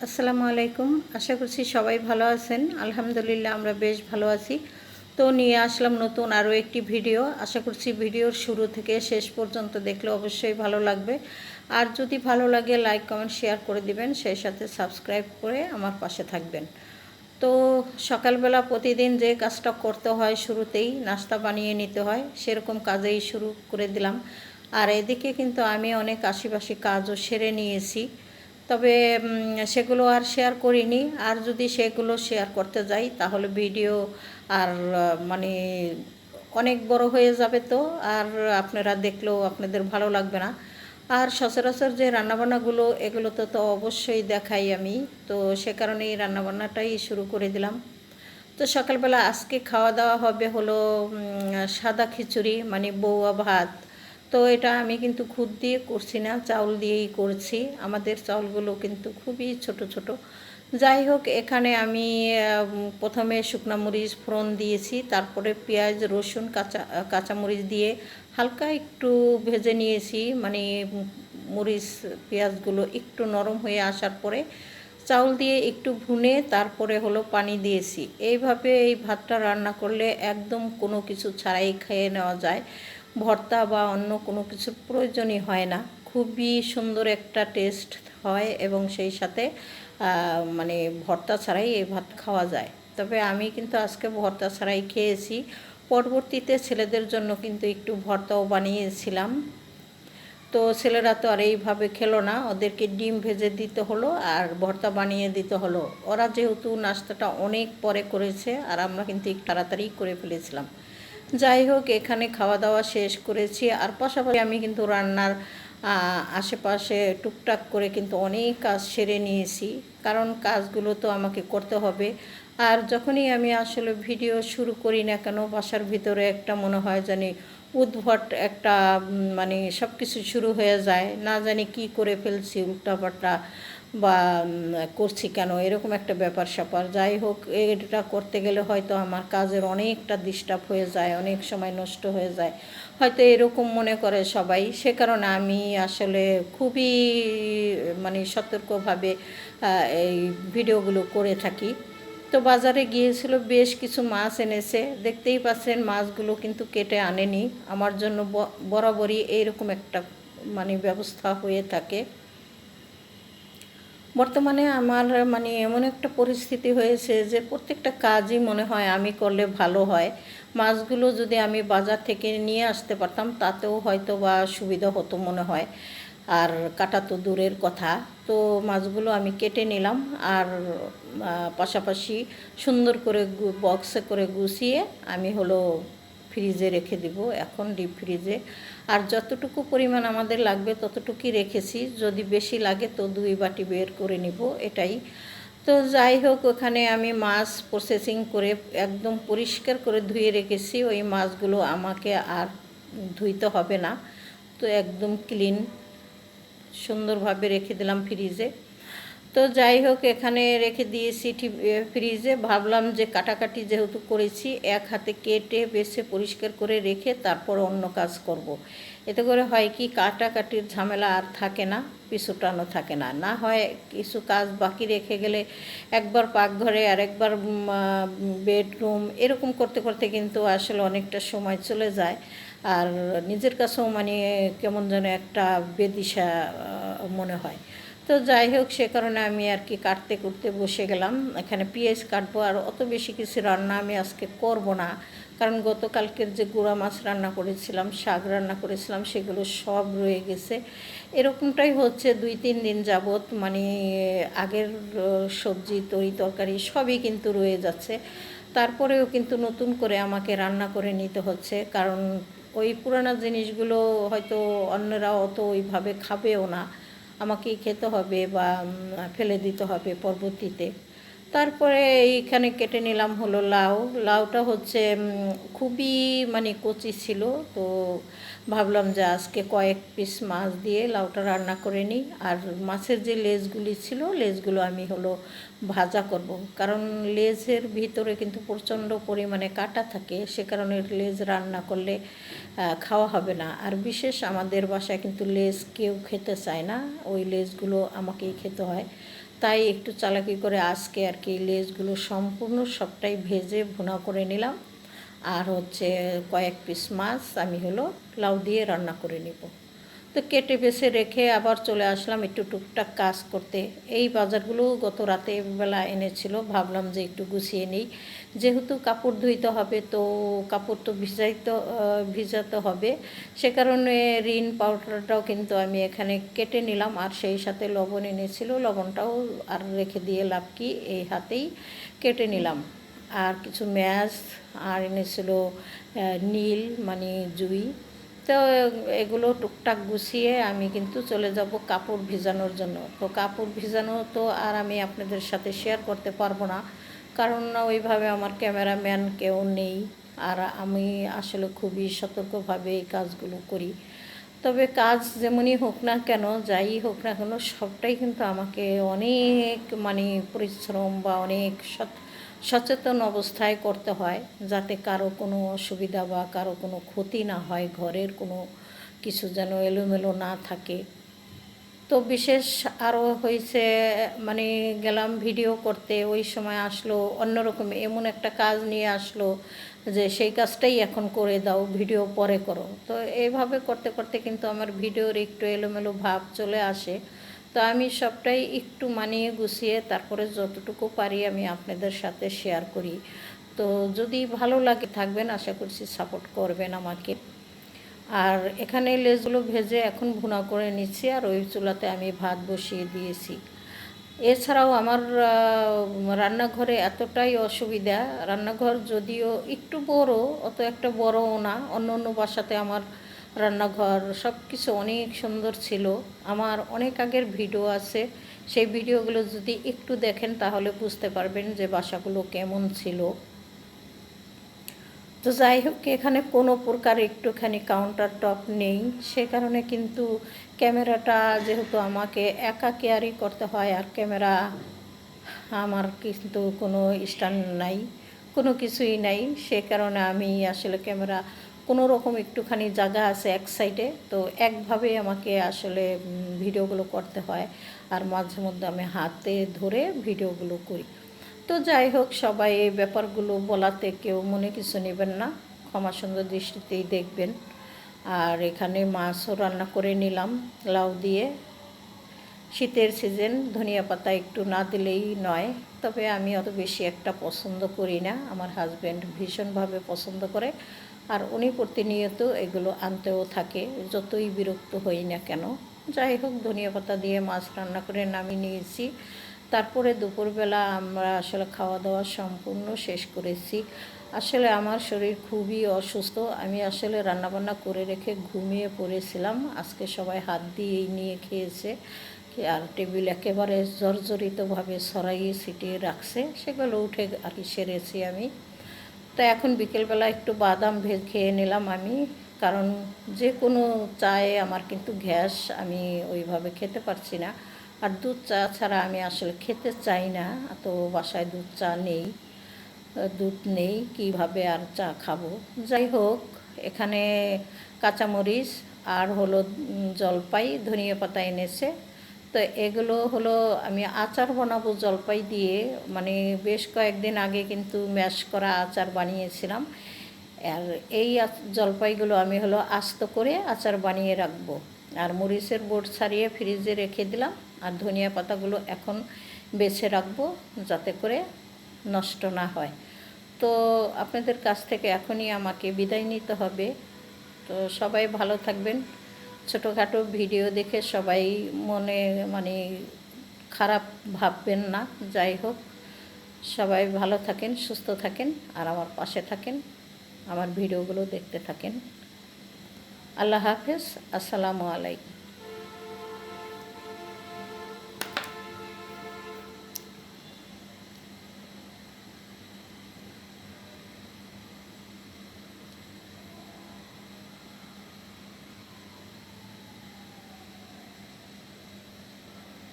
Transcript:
আসসালামু আলাইকুম। আশা করছি সবাই ভালো আছেন। আলহামদুলিল্লাহ আমরা বেশ ভালো আছি। তো নিয়ে আসলাম নতুন আরও একটি ভিডিও। আশা করছি ভিডিওর শুরু থেকে শেষ পর্যন্ত দেখলে অবশ্যই ভালো লাগবে। আর যদি ভালো লাগে, লাইক, কমেন্ট, শেয়ার করে দিবেন। সেই সাথে সাবস্ক্রাইব করে আমার পাশে থাকবেন। তো সকালবেলা প্রতিদিন যে কাজটা করতে হয় শুরুতেই নাস্তা বানিয়ে নিতে হয়। সেরকম কাজেই শুরু করে দিলাম। আর এদিকে কিন্তু আমি অনেক আশিপাশি কাজও সেরে নিয়েছি। তবে সেগুলো আর শেয়ার করিনি। আর যদি সেগুলো শেয়ার করতে যাই, তাহলে ভিডিও আর মানে অনেক বড় হয়ে যাবে তো। আর আপনারা দেখলেও আপনাদের ভালো লাগবে না। আর সচরাচর যে রান্নাবান্নাগুলো এগুলো তো তো অবশ্যই দেখাই আমি। তো সে কারণে এই রান্নাবান্নাটাই শুরু করে দিলাম। তো সকালবেলা আজকে খাওয়া দাওয়া হবে হলো সাদা খিচুড়ি মানে বৌয়া ভাত। তো এটা আমি কিন্তু খুদ দিয়ে করছি না, চাউল দিয়েই করছি। আমাদের চাউলগুলো কিন্তু খুবই ছোট ছোট। যাই হোক, এখানে আমি প্রথমে শুকনা মরিচ ফোড়ন দিয়েছি, তারপরে পেঁয়াজ, রসুন, কাঁচা কাঁচামরিচ দিয়ে হালকা একটু ভেজে নিয়েছি। মানে মরিচ, পেঁয়াজগুলো একটু নরম হয়ে আসার পরে চাউল দিয়ে একটু ভুনে তারপরে হলো পানি দিয়েছি। এইভাবে এই ভাতটা রান্না করলে একদম কোনো কিছু ছাড়াই খেয়ে নেওয়া যায়। ভর্তা বা অন্য কোনো কিছুর প্রয়োজনই হয় না। খুবই সুন্দর একটা টেস্ট হয় এবং সেই সাথে মানে ভর্তা ছাড়াই এই ভাত খাওয়া যায়। তবে আমি কিন্তু আজকে ভর্তা ছাড়াই খেয়েছি। পরবর্তীতে ছেলেদের জন্য কিন্তু একটু ভর্তাও বানিয়েছিলাম। তো ছেলেরা তো আর এইভাবে খেলো না, ওদেরকে ডিম ভেজে দিতে হলো আর ভর্তা বানিয়ে দিতে হলো। ওরা যেহেতু নাস্তাটা অনেক পরে করেছে আর আমরা কিন্তু তাড়াতাড়ি করে ফেলেছিলাম। যাই হোক, এখানে খাওয়া দাওয়া শেষ করেছি। আর পাশাপাশি আমি কিন্তু রান্নার আশেপাশে টুকটাক করে কিন্তু অনেক কাজ সেরে নিয়েছি। কারণ কাজগুলো তো আমাকে করতে হবে। আর যখনই আমি আসলে ভিডিও শুরু করি না কেন, বাসার ভিতরে একটা মনে হয় জানি উদ্ভট একটা মানে সব কিছু শুরু হয়ে যায়। না জানি কি করে ফেলছি উল্টাপাল্টা। বা করছি কেন? এরকম একটা ব্যাপার স্যাপার। যাই হোক, এটা করতে গেলে হয়তো আমার কাজের অনেকটা ডিস্টার্ব হয়ে যায়, অনেক সময় নষ্ট হয়ে যায়। হয়তো এরকম মনে করে সবাই। সে কারণে আমি আসলে খুবই মানে সতর্কভাবে এই ভিডিওগুলো করে থাকি। তো বাজারে গিয়েছিল, বেশ কিছু মাছ এনেছে। দেখতেই পাচ্ছেন, মাছগুলো কিন্তু কেটে আনেনি। আমার জন্য বরাবরই এইরকম একটা মানে ব্যবস্থা হয়ে থাকে। বর্তমানে আমার মানে এমন একটা পরিস্থিতি হয়েছে যে প্রত্যেকটা কাজই মনে হয় আমি করলে ভালো হয়। মাছগুলো যদি আমি বাজার থেকে নিয়ে আসতে পারতাম, তাতেও হয়তো বা সুবিধা হতো মনে হয়। আর কাটা তো দূরের কথা। তো মাছগুলো আমি কেটে নিলাম আর পাশাপাশি সুন্দর করে বক্সে করে গুছিয়ে আমি হলো ফ্রিজে রেখে দিব, এখন ডিপ ফ্রিজে। আর যতটুকু পরিমাণ আমাদের লাগবে ততটুকুই রেখেছি, যদি বেশি লাগে তো দুই বাটি বের করে নিব, এটাই। তো যাই হোক, ওখানে আমি মাছ প্রসেসিং করে একদম পরিষ্কার করে ধুয়ে রেখেছি, ওই মাছগুলো আমাকে আর ধুইতে হবে না। তো একদম ক্লিন সুন্দরভাবে রেখে দিলাম ফ্রিজে। তো যাই হোক, এখানে রেখে দিয়েছি ফ্রিজে। ভাবলাম যে কাটাকাটি যেহেতু করেছি, এক হাতে কেটে বেছে পরিষ্কার করে রেখে তারপর অন্য কাজ করব। এতে করে হয় কি, কাটাকাটির ঝামেলা আর থাকে না, পিছুটানো থাকে না। না হয় কিছু কাজ বাকি রেখে গেলে একবার পাকঘরে আর একবার বেডরুম, এরকম করতে করতে কিন্তু আসলে অনেকটা সময় চলে যায়। আর নিজের কাছেও মানে কেমন যেন একটা বেদিশা মনে হয়। তো যাই হোক, সে কারণে আমি আর কি কাটতে কুটতে বসে গেলাম। এখানে পেঁয়াজ কাটবো আর অত বেশি কিছু রান্না আমি আজকে করব না। কারণ গতকালকের যে গুঁড়া মাছ রান্না করেছিলাম, শাক রান্না করেছিলাম, সেগুলো সব রয়ে গেছে। এরকমটাই হচ্ছে দুই, তিন দিন যাবৎ মানে আগের সবজি, তরি তরকারি সবই কিন্তু রয়ে যাচ্ছে। তারপরেও কিন্তু নতুন করে আমাকে রান্না করে নিতে হচ্ছে। কারণ ওই পুরানো জিনিসগুলো হয়তো অন্যরা অত ওইভাবে খাবেও না। আমাকেই খেতে হবে বা ফেলে দিতে হবে পরবর্তীতে। তারপরে এইখানে কেটে নিলাম হলো লাউ। লাউটা হচ্ছে খুবই মানে কচি ছিল, তো ভাবলাম যে আজকে কয়েক পিস মাছ দিয়ে লাউটা রান্না করে নিই। আর মাছের যে লেজগুলি ছিল, লেজগুলো আমি হলো ভাজা করব। কারণ লেজের ভিতরে কিন্তু প্রচণ্ড পরিমাণে কাটা থাকে, সে কারণে লেজ রান্না করলে খাওয়া হবে না। আর বিশেষ আমাদের বাসায় কিন্তু লেজ কেউ খেতে চায় না, ওই লেজগুলো আমাকেই খেতে হয়। তাই একটু চালাকি করে আজকে আর কি লেজগুলো সম্পূর্ণ সবটাই ভেজে ভুনা করে নিলাম। আর হচ্ছে কয়েক পিস মাছ আমি হলো লাউ দিয়ে রান্না করে নিব। তো কেটে বেছে রেখে আবার চলে আসলাম একটু টুকটাক কাজ করতে। এই বাজারগুলো গত রাতে বেলা এনেছিল, ভাবলাম যে একটু গুছিয়ে নিই। যেহেতু কাপড় ধুইতে হবে, তো কাপড় তো ভিজাইতে ভিজাতে হবে। সে কারণে রিন পাউডারটাও কিন্তু আমি এখানে কেটে নিলাম আর সেই সাথে লবণ এনেছিল। লবণটাও আর রেখে দিয়ে লাভ কি, এই হাতেই কেটে নিলাম। আর কিছু ম্যাচ আর এনেছিল নীল মানে জুই। তো এগুলো টুকটাক গুছিয়ে আমি কিন্তু চলে যাব কাপড় ভিজানোর জন্য। তো কাপড় ভিজানো তো আর আমি আপনাদের সাথে শেয়ার করতে পারব না। কারণ না ওইভাবে আমার ক্যামেরাম্যান কেউ নেই। আর আমি আসলে খুবই সতর্কভাবে এই কাজগুলো করি। তবে কাজ যেমনই হোক না কেন, যাই হোক না কেন, সবটাই কিন্তু আমাকে অনেক মানে পরিশ্রম বা অনেক সৎ সচেতন অবস্থায় করতে হয় যাতে কারও কোনো অসুবিধা বা কারও কোনো ক্ষতি না হয়, ঘরের কোনো কিছু যেন এলোমেলো না থাকে। তো বিশেষ আরও হয়েছে মানে গেলাম ভিডিও করতে, ওই সময় আসলো অন্যরকম এমন একটা কাজ নিয়ে আসলো যে সেই কাজটাই এখন করে দাও, ভিডিও পরে করো। তো এইভাবে করতে করতে কিন্তু আমার ভিডিওর একটু এলোমেলো ভাব চলে আসে। তো আমি সবটাই একটু মানিয়ে গুছিয়ে তারপরে যতটুকু পারি আমি আপনাদের সাথে শেয়ার করি। তো যদি ভালো লাগে, থাকবেন, আশা করছি সাপোর্ট করবেন আমাকে। আর এখানে লেজগুলো ভেজে এখন ভুনা করে নিচ্ছি আর ওই চুলাতে আমি ভাত বসিয়ে দিয়েছি। এছাড়াও আমার রান্নাঘরে এতটাই অসুবিধা, রান্নাঘর যদিও একটু বড়, অত একটা বড়ও না অন্য অন্য বাসাতে আমার রান্নাঘর সব কিছু অনেক সুন্দর ছিল। আমার অনেক আগের ভিডিও আছে। সেই ভিডিওগুলো যদি একটু দেখেন তাহলে বুঝতে পারবেন যে বাসাগুলো কেমন ছিল। তো যাই হোক, এখানে কোনো প্রকার একটুখানি কাউন্টার টপ নেই। সে কারণে কিন্তু ক্যামেরাটা যেহেতু আমাকে একা কেয়ারি করতে হয় আর ক্যামেরা আমার কিন্তু কোনো স্ট্যান্ড নাই, কোনো কিছুই নাই। সে কারণে আমি আসলে ক্যামেরা কোনো রকম একটুখানি জায়গা আছে এক সাইডে তো একভাবে আমাকে আসলে ভিডিওগুলো করতে হয়। আর মাঝে মধ্যে আমি হাতে ধরে ভিডিওগুলো করি। তো যাই হোক, সবাই এই ব্যাপারগুলো বলাতে কেউ মনে কিছু নেবেন না। ক্ষমা সুন্দর দৃষ্টিতেই দেখবেন। আর এখানে মাছও রান্না করে নিলাম, লাউ দিয়ে। শীতের সিজন ধনিয়া পাতা একটু না দিলেই নয়। তবে আমি অত বেশি একটা পছন্দ করি না। আমার হাজব্যান্ড ভীষণভাবে পছন্দ করে। আর উনি প্রতিনিয়ত এগুলো আনতেও থাকে, যতই বিরক্ত হই না কেন। যাই হোক, ধনিয়া পাতা দিয়ে মাছ রান্না করে নামিয়ে নিয়েছি। তারপরে দুপুরবেলা আমরা আসলে খাওয়া দাওয়া সম্পূর্ণ শেষ করেছি। আসলে আমার শরীর খুবই অসুস্থ। আমি আসলে রান্নাবান্না করে রেখে ঘুমিয়ে পড়েছিলাম। আজকে সবাই হাত দিয়েই নিয়ে খেয়েছে। আর টেবিল একেবারে জর্জরিতভাবে সরাইয়ে ছিটিয়ে রাখছে। সেগুলো উঠে আর কি সেরেছি আমি। তো এখন বিকেলবেলা একটু বাদাম ভেজ খেয়ে নিলাম আমি। কারণ যে কোনো চায়ে আমার কিন্তু গ্যাস আমি ওইভাবে খেতে পারছি না। আর দুধ চা ছাড়া আমি আসলে খেতে চাই না। তো বাসায় দুধ চা নেই। দুধ নেই, কীভাবে আর চা খাব? যাই হোক, এখানে কাঁচামরিচ আর হলো জলপাই, ধনিয়া পাতা এনেছে। তো এগুলো হলো আমি আচার বানাবো জলপাই দিয়ে। মানে বেশ কয়েকদিন আগে কিন্তু ম্যাশ করা আচার বানিয়েছিলাম। আর এই জলপাইগুলো আমি হলো আস্ত করে আচার বানিয়ে রাখব। আর মরিচের বোট ছাড়িয়ে ফ্রিজে রেখে দিলাম। আর ধনিয়া পাতাগুলো এখন বেছে রাখব যাতে করে নষ্ট না হয়। তো আপনাদের কাছ থেকে এখনই আমাকে বিদায় নিতে হবে। তো সবাই ভালো থাকবেন। ছোটোখাটো ভিডিও দেখে সবাই মনে মানে খারাপ ভাববেন না, যাই হোক। সবাই ভালো থাকেন, সুস্থ থাকেন, আর আমার পাশে থাকেন, আমার ভিডিওগুলো দেখতে থাকেন। আল্লাহ হাফেজ, আসসালামু আলাইকুম।